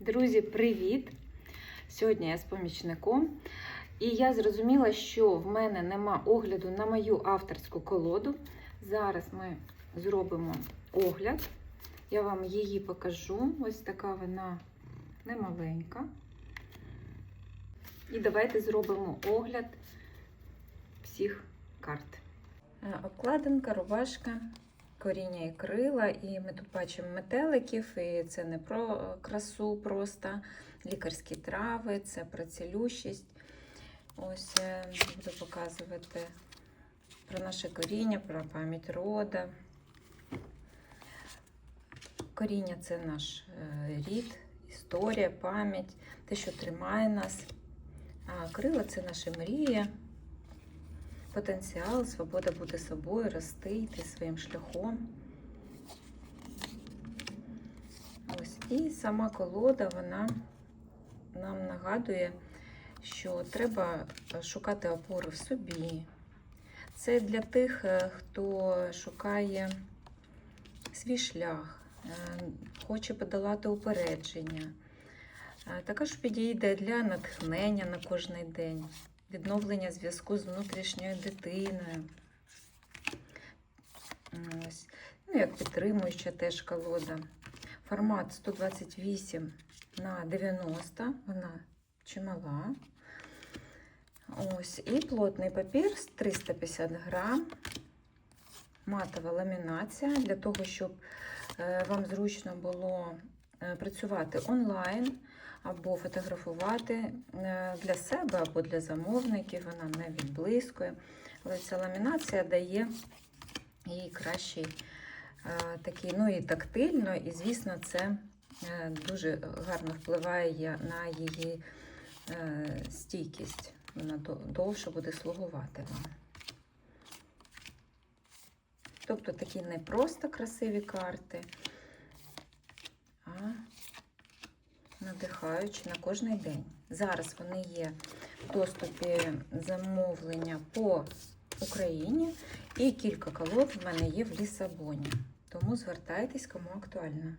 Друзі, привіт! Сьогодні я з помічником. І я зрозуміла, що в мене нема огляду на мою авторську колоду. Зараз ми зробимо огляд. Я вам її покажу. Ось така вона немаленька. І давайте зробимо огляд всіх карт. Е, Обкладинка, рубашка, коріння і крила, і ми тут бачимо метеликів, і це не про красу просто, лікарські трави, це про цілющість. Ось е, буду показувати про наше коріння, про пам'ять рода. Коріння це наш е, рід, історія, пам'ять, те, що тримає нас. А крила це наша мрія, потенціал, свобода бути собою, рости, йти своїм шляхом. Ось. І сама колода, вона нам нагадує, що треба шукати опори в собі. Це для тих, е, хто шукає свій шлях, е, хоче подолати упередження. Е, Також підійде для натхнення на кожний день, відновлення зв'язку з внутрішньою дитиною. Ось. Ну, як підтримуюча теж колода. Формат 128 на 90, вона чимала. Ось, і плотний папір з 350 грам, матова ламінація для того, щоб е, вам зручно було працювати онлайн або фотографувати е, для себе або для замовників. Вона не відблискує. Але ця ламінація дає їй кращий е, такий, ну і тактильно, і, звісно, це е, дуже гарно впливає на її е, стійкість. Вона довше буде слугувати вам. Тобто такі не просто красиві карти, а надихаючі на кожний день. Зараз вони є в доступі замовлення по Україні, і кілька колод в мене є в Лісабоні. Тому звертайтесь, кому актуально.